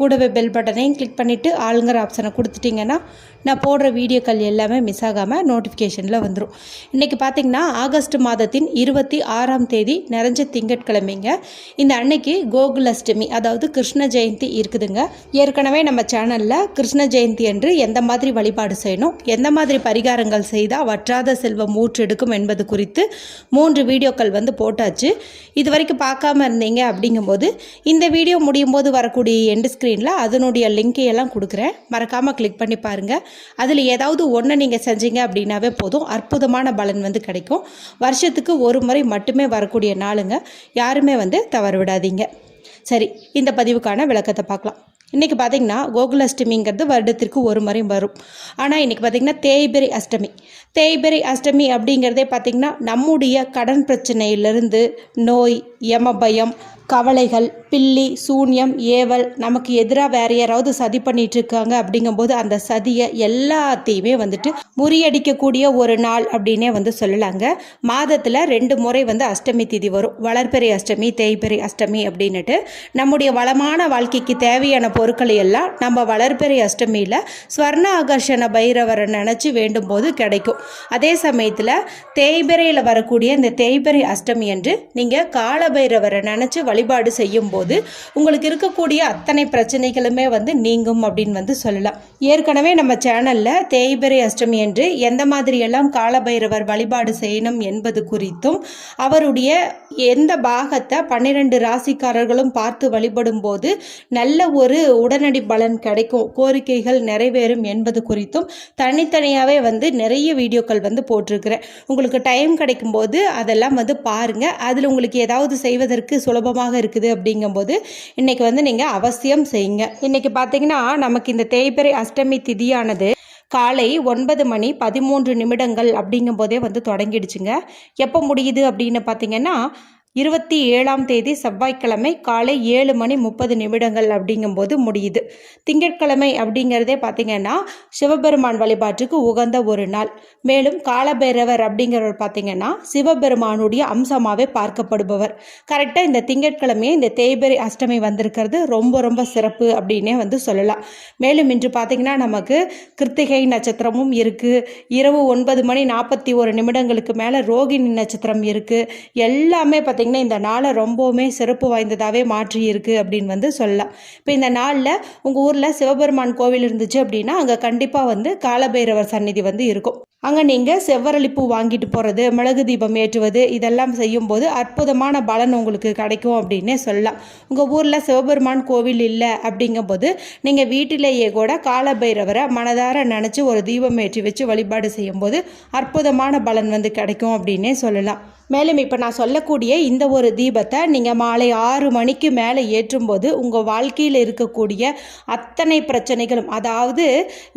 கூடவே பெல் பட்டனையும் கிளிக் பண்ணிவிட்டு ஆளுங்கிற ஆப்ஷனை கொடுத்துட்டிங்கன்னா நான் போடுற வீடியோக்கள் எல்லாமே மிஸ் ஆகாமல் நோட்டிஃபிகேஷனில் வந்துடும் இன்றைக்கி பார்த்திங்கன்னா ஆகஸ்ட் மாதத்தின் இருபத்தி ஆறாம் தேதி நிறைஞ்ச திங்கட்கிழமைங்க. இந்த அன்னைக்கு கோகுலஷ்டமி அதாவது கிருஷ்ண ஜெயந்தி இருக்குதுங்க. ஏற்கனவே நம்ம சேனலில் கிருஷ்ண ஜெயந்தி என்று எந்த மாதிரி வழிபாடு செய்யணும் எந்த மாதிரி பரிகாரங்கள் செய்தால் வற்றாத செல்வம் ஊற்றெடுக்கும் என்பது குறித்து மூன்று வீடியோக்கள் வந்து போட்டாச்சு. இது வரைக்கும் பார்க்காம இருந்தீங்க அப்படிங்கும்போது இந்த வீடியோ முடியும் போது வரக்கூடிய எண்டு ஸ்க்ரீனில் அதனுடைய லிங்கையெல்லாம் கொடுக்குறேன். மறக்காமல் கிளிக் பண்ணி பாருங்கள் அதில் ஏதாவது ஒன்று நீங்கள் செஞ்சீங்க அப்படின்னாவே போதும். அற்புதமான பலன் வந்து கிடைக்கும். வருஷத்துக்கு ஒரு முறை மட்டுமே வரக்கூடிய நாளுங்க. யாருமே வந்து தவறு விடாதீங்க. சரி இந்த பதிவுக்கான விளக்கத்தை பார்க்கலாம். இன்றைக்கி பார்த்தீங்கன்னா கோகுலாஷ்டமிங்கிறது வருடத்திற்கு ஒரு முறை வரும். ஆனால் இன்றைக்கி பார்த்தீங்கன்னா தேய்பிரை அஷ்டமி. தேய்பிரை அஷ்டமி அப்படிங்கிறதே பார்த்திங்கன்னா நம்முடைய கடன் பிரச்சனையிலிருந்து நோய் யமபயம் கவலைகள் பில்லி சூன்யம் ஏவல் நமக்கு எதிராக வேற யாராவது சதி பண்ணிட்டு இருக்காங்க அப்படிங்கும்போது அந்த சதியை எல்லாத்தையுமே வந்துட்டு முறியடிக்கக்கூடிய ஒரு நாள் அப்படின்னே வந்து சொல்லலாங்க. மாதத்தில் ரெண்டு முறை வந்து அஷ்டமி திதி வரும். வளர்பெறை அஷ்டமி தேய்பெறை அஷ்டமி அப்படின்னுட்டு நம்முடைய வளமான வாழ்க்கைக்கு தேவையான பொருட்களை எல்லாம் நம்ம வளர்பெறை அஷ்டமியில் ஸ்வர்ண ஆகர்ஷண பைரவரை நினச்சி வேண்டும் போது கிடைக்கும். அதே சமயத்தில் தேய்பெறையில் வரக்கூடிய இந்த தேய்பெறை அஷ்டமி என்று நீங்கள் கால பைரவரை நினச்சி வழிபாடு செய்யும்போது உங்களுக்கு இருக்கக்கூடிய அத்தனை பிரச்சனைகளுமே வந்து நீங்கும் அப்படின்னு வந்து சொல்லலாம். ஏற்கனவே நம்ம சேனலில் தேய்பிரை அஷ்டமி என்று எந்த மாதிரியெல்லாம் காலபைரவர் வழிபாடு செய்யணும் என்பது குறித்தும் அவருடைய எந்த பாகத்தை பன்னிரெண்டு ராசிக்காரர்களும் பார்த்து வழிபடும் போது நல்ல ஒரு உடனடி பலன் கிடைக்கும் கோரிக்கைகள் நிறைவேறும் என்பது குறித்தும் தனித்தனியாகவே வந்து நிறைய வீடியோக்கள் வந்து போட்டிருக்கிறேன். உங்களுக்கு டைம் கிடைக்கும்போது அதெல்லாம் வந்து பாருங்கள் அதில் உங்களுக்கு ஏதாவது செய்வதற்கு சுலபமாக இருக்குது அப்படிங்கும்போது இன்றைக்கி வந்து நீங்கள் அவசியம் செய்யுங்க. இன்றைக்கி பார்த்தீங்கன்னா நமக்கு இந்த தேய்பிறை அஷ்டமி திதியானது காலை ஒன்பது மணி பதிமூன்று நிமிடங்கள் அப்படிங்கும்போதே வந்து தொடங்கிடுச்சுங்க. எப்போ முடியுது அப்படின்னு பார்த்தீங்கன்னா இருபத்தி ஏழாம் தேதி செவ்வாய்க்கிழமை காலை ஏழு மணி முப்பது நிமிடங்கள் அப்படிங்கும்போது முடியுது. திங்கட்கிழமை அப்படிங்கிறதே பார்த்திங்கன்னா சிவபெருமான் வழிபாட்டுக்கு உகந்த ஒரு நாள். மேலும் காலபைரவர் அப்படிங்கிறவர் பார்த்திங்கன்னா சிவபெருமானுடைய அம்சமாகவே பார்க்கப்படுபவர். கரெக்டாக இந்த திங்கட்கிழமையே இந்த தேய்பெரி அஷ்டமி வந்திருக்கிறது. ரொம்ப ரொம்ப சிறப்பு அப்படின்னே வந்து சொல்லலாம். மேலும் இன்று பார்த்திங்கன்னா நமக்கு கிருத்திகை நட்சத்திரமும் இருக்குது இரவு ஒன்பது மணி நாற்பத்தி ஒரு நிமிடங்களுக்கு மேலே ரோகிணி நட்சத்திரம் இருக்குது எல்லாமே பார்த்திங்கன்னா இந்த நாளை ரொம்பவுமே சிறப்பு வாய்ந்ததாகவே மாற்றி இருக்கு அப்படின்னு வந்து சொல்லலாம். இப்போ இந்த நாளில் உங்கள் ஊரில் சிவபெருமான் கோவில் இருந்துச்சு அப்படின்னா அங்கே கண்டிப்பாக வந்து காலபைரவர் சந்நிதி வந்து இருக்கும். அங்கே நீங்கள் செவ்வரளிப்பூ வாங்கிட்டு போகிறது மிளகு தீபம் ஏற்றுவது இதெல்லாம் செய்யும்போது அற்புதமான பலன் உங்களுக்கு கிடைக்கும் அப்படின்னே சொல்லலாம். உங்கள் ஊரில் சிவபெருமான் கோவில் இல்லை அப்படிங்கும்போது நீங்கள் வீட்டிலேயே கூட காலபைரவரை மனதார நினச்சி ஒரு தீபம் ஏற்றி வச்சு வழிபாடு செய்யும்போது அற்புதமான பலன் வந்து கிடைக்கும் அப்படின்னே சொல்லலாம். மேலும் இப்போ நான் சொல்லக்கூடிய இந்த ஒரு தீபத்தை நீங்கள் மாலை ஆறு மணிக்கு மேலே ஏற்றும்போது உங்கள் வாழ்க்கையில் இருக்கக்கூடிய அத்தனை பிரச்சனைகளும் அதாவது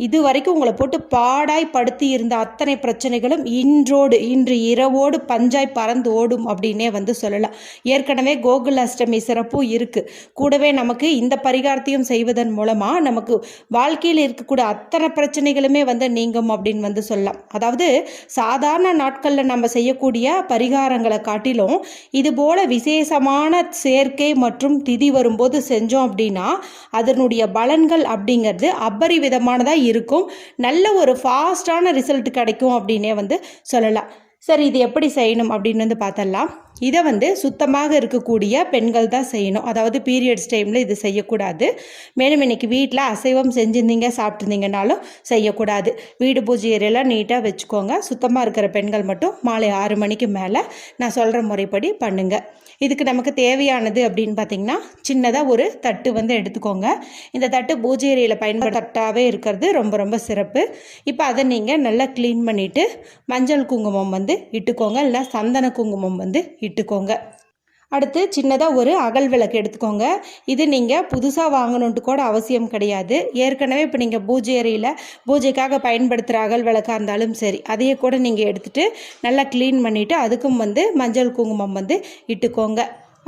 இது வரைக்கும் உங்களை போட்டு பாடாய் படுத்தி இருந்த அத்தனை பிரச்சனைகளும் இன்றோடு இன்று இரவோடு பஞ்சாய் பறந்து ஓடும் அப்படின்னே வந்து சொல்லலாம். ஏற்கனவே கோகுல் அஷ்டமி சிறப்பும் இருக்குது கூடவே நமக்கு இந்த பரிகாரத்தையும் செய்வதன் மூலமாக நமக்கு வாழ்க்கையில் இருக்கக்கூடிய அத்தனை பிரச்சனைகளுமே வந்து நீங்கும் அப்படின்னு வந்து சொல்லலாம். அதாவது சாதாரண நாட்களில் நம்ம செய்யக்கூடிய பரிகார பரிகாரங்களை காட்டிலும் இது போல விசேஷமான சேர்க்கை மற்றும் திதி வரும்போது செஞ்சோம் அப்படின்னா அதனுடைய பலன்கள் அப்படிங்கிறது அபரிவிதமானதாக இருக்கும். நல்ல ஒரு ஃபாஸ்டான ரிசல்ட் கிடைக்கும் அப்படின்னே வந்து சொல்லலாம். சரி இது எப்படி செய்யணும் அப்படின்னு வந்து பார்த்தலாம் இதை வந்து சுத்தமாக இருக்கக்கூடிய பெண்கள் தான் செய்யணும். அதாவது பீரியட்ஸ் டைமில் இது செய்யக்கூடாது. மேலும் இன்றைக்கி வீட்டில் அசைவம் செஞ்சுருந்தீங்க சாப்பிட்ருந்தீங்கனாலும் செய்யக்கூடாது. வீடு பூஜை ஏரியெல்லாம் நீட்டாக வச்சுக்கோங்க. சுத்தமாக இருக்கிற பெண்கள் மட்டும் மாலை ஆறு மணிக்கு மேலே நான் சொல்கிற முறைப்படி பண்ணுங்கள் இதுக்கு நமக்கு தேவையானது அப்படின்னு பார்த்தீங்கன்னா சின்னதாக ஒரு தட்டு வந்து எடுத்துக்கோங்க. இந்த தட்டு பூஜை ஏரியில் பயன்பட தட்டாகவே இருக்கிறது. ரொம்ப ரொம்ப சிறப்பு. இப்போ அதை நீங்கள் நல்லா க்ளீன் பண்ணிவிட்டு மஞ்சள் குங்குமம் வந்து இட்டுக்கோங்க. இல்லை சந்தன குங்குமம் வந்து இட்டுக்கோங்க. அடுத்து சின்னதாக ஒரு அகல் விளக்கு எடுத்துக்கோங்க. இது நீங்கள் புதுசாக வாங்கணுன்ட்டு கூட அவசியம் கிடையாது. ஏற்கனவே இப்போ நீங்கள் பூஜை அறையில் பூஜைக்காக பயன்படுத்துகிற அகல் விளக்காக இருந்தாலும் சரி அதையே கூட நீங்கள் எடுத்துகிட்டு நல்லா க்ளீன் பண்ணிவிட்டு அதுக்கும் வந்து மஞ்சள் குங்குமம் வந்து இட்டுக்கோங்க.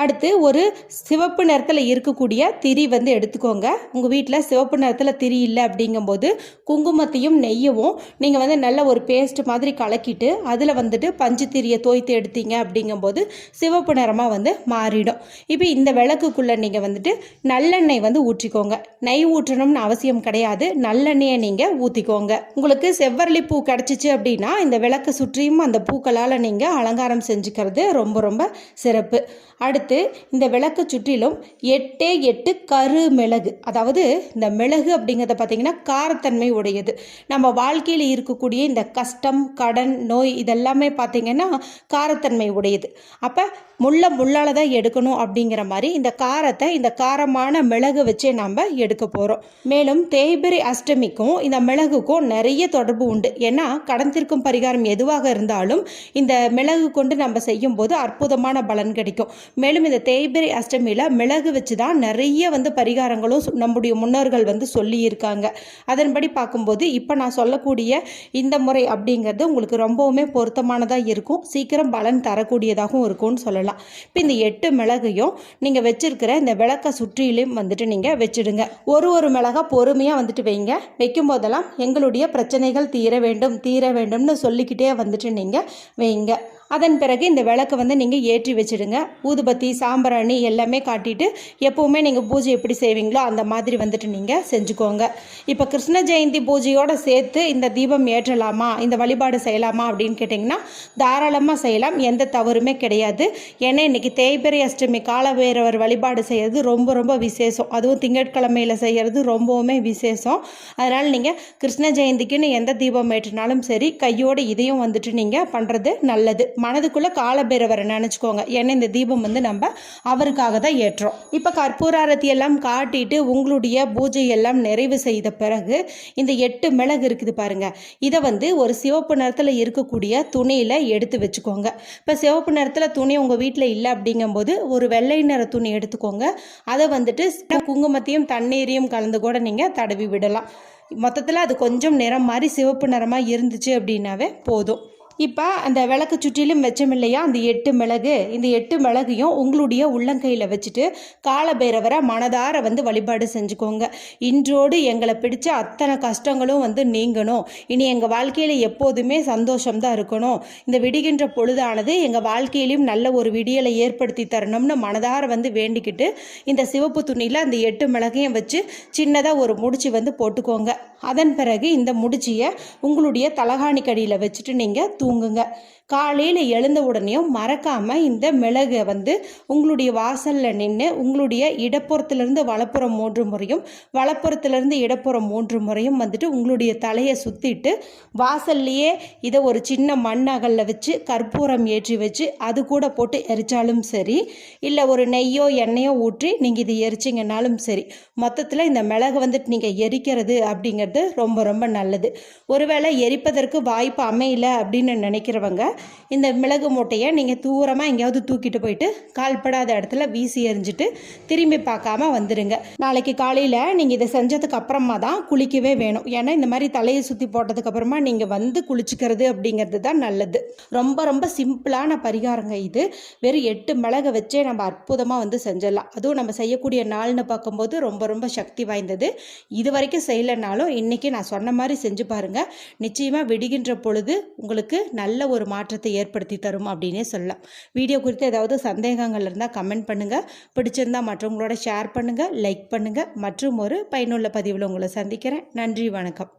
அடுத்து ஒரு சிவப்பு நிறத்தில் இருக்கக்கூடிய திரி வந்து எடுத்துக்கோங்க. உங்கள் வீட்டில் சிவப்பு நிறத்தில் திரி இல்லை அப்படிங்கும்போது குங்குமத்தையும் நெய்யவும் நீங்கள் வந்து நல்ல ஒரு பேஸ்ட் மாதிரி கலக்கிட்டு அதில் வந்துட்டு பஞ்சு திரியை தோய்த்து எடுத்தீங்க அப்படிங்கும்போது சிவப்பு நிறமாக வந்து மாறிடும். இப்போ இந்த விளக்குக்குள்ளே நீங்கள் வந்துட்டு நல்லெண்ணெய் வந்து ஊற்றிக்கோங்க. நெய் ஊற்றணும்னு அவசியம் கிடையாது. நல்லெண்ணெயை நீங்கள் ஊற்றிக்கோங்க உங்களுக்கு செவ்வரளி பூ கிடச்சிச்சு அப்படின்னா இந்த விளக்கு சுற்றியும் அந்த பூக்களால் நீங்கள் அலங்காரம் செஞ்சுக்கிறது ரொம்ப ரொம்ப சிறப்பு. அடுத்து இந்த விளக்கு சுற்றிலும் எட்டே எட்டு கரு மிளகு அதாவது இந்த மிளகு அப்படிங்கிறத பார்த்தீங்கன்னா காரத்தன்மை உடையது. நம்ம வாழ்க்கையில் இருக்கக்கூடிய இந்த கஷ்டம் கடன் நோய் இதெல்லாமே பார்த்தீங்கன்னா காரத்தன்மை உடையது. அப்போ முள்ள முள்ளால் தான் எடுக்கணும் அப்படிங்கிற மாதிரி இந்த காரத்தை இந்த காரமான மிளகு வச்சே நாம் எடுக்க போகிறோம் மேலும் தேய்பிரி அஷ்டமிக்கும் இந்த மிளகுக்கும் நிறைய தொடர்பு உண்டு. ஏன்னா கடந்திருக்கும் பரிகாரம் எதுவாக இருந்தாலும் இந்த மிளகு கொண்டு நம்ம செய்யும் போது அற்புதமான பலன் கிடைக்கும். மேலும் இந்த தேய்பிரி அஷ்டமியில் மிளகு வச்சு தான் நிறைய வந்து பரிகாரங்களும் நம்முடைய முன்னோர்கள் வந்து சொல்லியிருக்காங்க. அதன்படி பார்க்கும்போது இப்போ நான் சொல்லக்கூடிய இந்த முறை அப்படிங்கிறது உங்களுக்கு ரொம்பவுமே பொருத்தமானதாக இருக்கும். சீக்கிரம் பலன் தரக்கூடியதாகவும் இருக்கும்னு சொல்லலாம். இப்போ இந்த எட்டு மிளகையும் நீங்கள் வச்சிருக்கிற இந்த விளக்கை சுற்றிலும் வந்துட்டு நீங்கள் வச்சிடுங்க. ஒரு ஒரு மிளகா பொறுமையாக வந்துட்டு வைங்க. வைக்கும் போதெல்லாம் எங்களுடைய பிரச்சனைகள் தீர வேண்டும் தீர வேண்டும்னு சொல்லிக்கிட்டே வந்துட்டு நீங்கள் வைங்க. அதன் பிறகு இந்த விளக்கை வந்து நீங்கள் ஏற்றி வச்சிடுங்க. ஊதுபத்தி சாம்பிராணி எல்லாமே காட்டிட்டு எப்போவுமே நீங்கள் பூஜை எப்படி செய்வீங்களோ அந்த மாதிரி வந்துட்டு நீங்கள் செஞ்சுக்கோங்க. இப்போ கிருஷ்ண ஜெயந்தி பூஜையோடு சேர்த்து இந்த தீபம் ஏற்றலாமா? இந்த வழிபாடு செய்யலாமா அப்படின்னு கேட்டிங்கன்னா தாராளமாக செய்யலாம். எந்த தவறுமே கிடையாது. ஏன்னா இன்றைக்கி தேய்பிரை அஷ்டமி காலபைரவர் வழிபாடு செய்கிறது ரொம்ப ரொம்ப விசேஷம். அதுவும் திங்கட்கிழமையில் செய்கிறது ரொம்பவுமே விசேஷம். அதனால் நீங்கள் கிருஷ்ண ஜெயந்திக்குன்னு எந்த தீபம் ஏற்றினாலும் சரி கையோடு இதையும் வந்துட்டு நீங்கள் பண்ணுறது நல்லது. மனதுக்குள்ளே காலபைரவரை நினச்சிக்கோங்க. ஏன்னா இந்த தீபம் வந்து நம்ம அவருக்காக தான் ஏற்றோம் இப்போ கற்பூராரத்தி எல்லாம் காட்டிட்டு உங்களுடைய பூஜை எல்லாம் நிறைவு செய்த பிறகு இந்த எட்டு மிளகு இருக்குது பாருங்க. இதை வந்து ஒரு சிவப்பு நிறத்தில் இருக்கக்கூடிய துணியில் எடுத்து வச்சுக்கோங்க. இப்போ சிவப்பு நிறத்தில் துணி உங்கள் வீட்டில் இல்லை அப்படிங்கும்போது ஒரு வெள்ளை நிற துணி எடுத்துக்கோங்க. அதை வந்துட்டு குங்குமத்தையும் தண்ணீரையும் கலந்து கூட நீங்கள் தடவி விடலாம். மொத்தத்தில் அது கொஞ்சம் நிறம் மாதிரி சிவப்பு நிறமாக இருந்துச்சு அப்படின்னாவே போதும். இப்போ அந்த விளக்கு சுற்றிலும் வச்சோம் இல்லையா அந்த எட்டு மிளகு. இந்த எட்டு மிளகையும் உங்களுடைய உள்ளங்கையில் வச்சுட்டு காலபைரவரை மனதார வந்து வழிபாடு செஞ்சுக்கோங்க. இன்றோடு எங்களை பிடிச்ச அத்தனை கஷ்டங்களும் வந்து நீங்கணும். இனி எங்கள் வாழ்க்கையில் எப்போதுமே சந்தோஷம்தான் இருக்கணும். இந்த விடுகின்ற பொழுதானது எங்கள் வாழ்க்கையிலும் நல்ல ஒரு விடியலை ஏற்படுத்தி தரணும்னு மனதார வந்து வேண்டிக்கிட்டு இந்த சிவப்பு துணியில் அந்த எட்டு மிளகையும் வச்சு சின்னதாக ஒரு முடிச்சு வந்து போட்டுக்கோங்க. அதன் பிறகு இந்த முடிச்சியை உங்களுடைய தலகாணி கடியில் வச்சுட்டு நீங்கள் தூங்குங்க. காலையில் எழுந்த உடனேயும் மறக்காமல் இந்த மிளகை வந்து உங்களுடைய வாசலில் நின்று உங்களுடைய இடப்புறத்துலேருந்து வலப்புறம் மூன்று முறையும் வலப்புறத்துலேருந்து இடப்புறம் மூன்று முறையும் வந்துட்டு உங்களுடைய தலையை சுற்றிட்டு வாசல்லையே இதை ஒரு சின்ன மண் அகலில் வச்சு கற்பூரம் ஏற்றி வச்சு அது கூட போட்டு எரிச்சாலும் சரி இல்லை ஒரு நெய்யோ எண்ணெயோ ஊற்றி நீங்கள் இது எரிச்சிங்கனாலும் சரி மொத்தத்தில் இந்த மிளகு வந்துட்டு நீங்கள் எரிக்கிறது அப்படிங்கிறது ரொம்ப ரொம்ப நல்லது. ஒருவேளை எரிப்பதற்கு வாய்ப்பு அமையல அப்படின்னு நினைக்கிறவங்க இந்த மிளகு மூட்டையை நீங்கள் தூரமாக எங்கேயாவது தூக்கிட்டு போயிட்டு கால்படாத இடத்துல வீசி எறிஞ்சிட்டு திரும்பி பார்க்காம வந்துடுங்க நாளைக்கு காலையில் நீங்கள் இதை செஞ்சதுக்கு அப்புறமா தான் குளிக்கவே வேணும். ஏன்னா இந்த மாதிரி தலையை சுற்றி போட்டதுக்கப்புறமா நீங்கள் வந்து குளிச்சுக்கிறது அப்படிங்கிறது தான் நல்லது. ரொம்ப ரொம்ப சிம்பிளான பரிகாரங்க இது. வெறும் எட்டு மிளகை வச்சே நம்ம அற்புதமாக வந்து செஞ்சிடலாம். அதுவும் நம்ம செய்யக்கூடிய நாள்னு பார்க்கும்போது ரொம்ப ரொம்ப சக்தி வாய்ந்தது. இது வரைக்கும் செய்யலைனாலும் இன்றைக்கி நான் சொன்ன மாதிரி செஞ்சு பாருங்கள் நிச்சயமாக விடுகின்ற பொழுது உங்களுக்கு நல்ல ஒரு மாற்றத்தை ஏற்படுத்தி தரும் அப்படின்னே சொல்லலாம். வீடியோ குறித்து ஏதாவது சந்தேகங்கள் இருந்தால் கமெண்ட் பண்ணுங்கள் பிடிச்சிருந்தா மற்றவங்களோட ஷேர் பண்ணுங்கள் லைக் பண்ணுங்கள் மற்றும் ஒரு பயனுள்ள பதிவில் உங்களை சந்திக்கிறேன். நன்றி வணக்கம்.